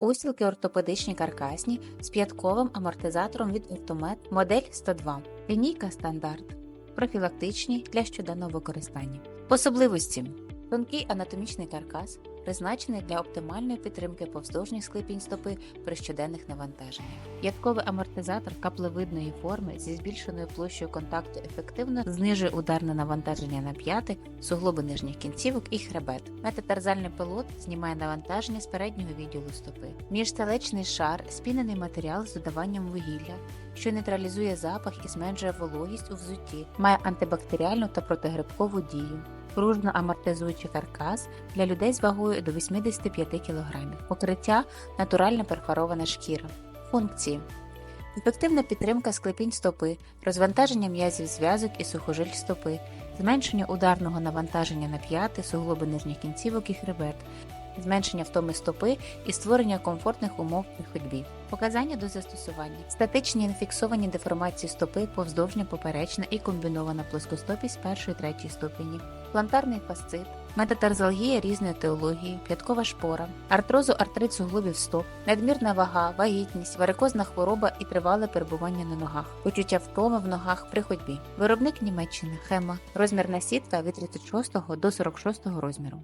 Устілки ортопедичні каркасні з п'ятковим амортизатором від Ортомет модель 102. Лінійка стандарт. Профілактичні для щоденного використання. Особливості. Тонкий анатомічний каркас призначений для оптимальної підтримки повздовжніх склепінь стопи при щоденних навантаженнях. П'ятковий амортизатор каплевидної форми зі збільшеною площею контакту ефективно знижує ударне навантаження на п'яти, суглоби нижніх кінцівок і хребет. Метатарзальний пилот знімає навантаження з переднього відділу стопи. Міжстелечний шар спінений матеріал з додаванням вугілля, що нейтралізує запах і зменшує вологість у взутті, має антибактеріальну та протигрибкову дію. Пружно амортизуючий каркас для людей з вагою до 85 кг. Покриття натуральна перфорована шкіра. Функції. Ефективна підтримка склепінь стопи, розвантаження м'язів зв'язок і сухожиль стопи, зменшення ударного навантаження на п'яти, суглоби нижніх кінцівок і хребет, зменшення втоми стопи і створення комфортних умов при ходьбі. Показання до застосування: статичні інфіксовані деформації стопи, повздовжня, поперечна і комбінована плоскостопість першої третьої ступені, плантарний фасцит, метатарзалгія різної теології, п'яткова шпора, артрозу артрит суглобів стоп, надмірна вага, вагітність, варикозна хвороба і тривале перебування на ногах, почуття втоми в ногах при ходьбі. Виробник Німеччини, хема, розмірна сітка від 36 до 46 розміру.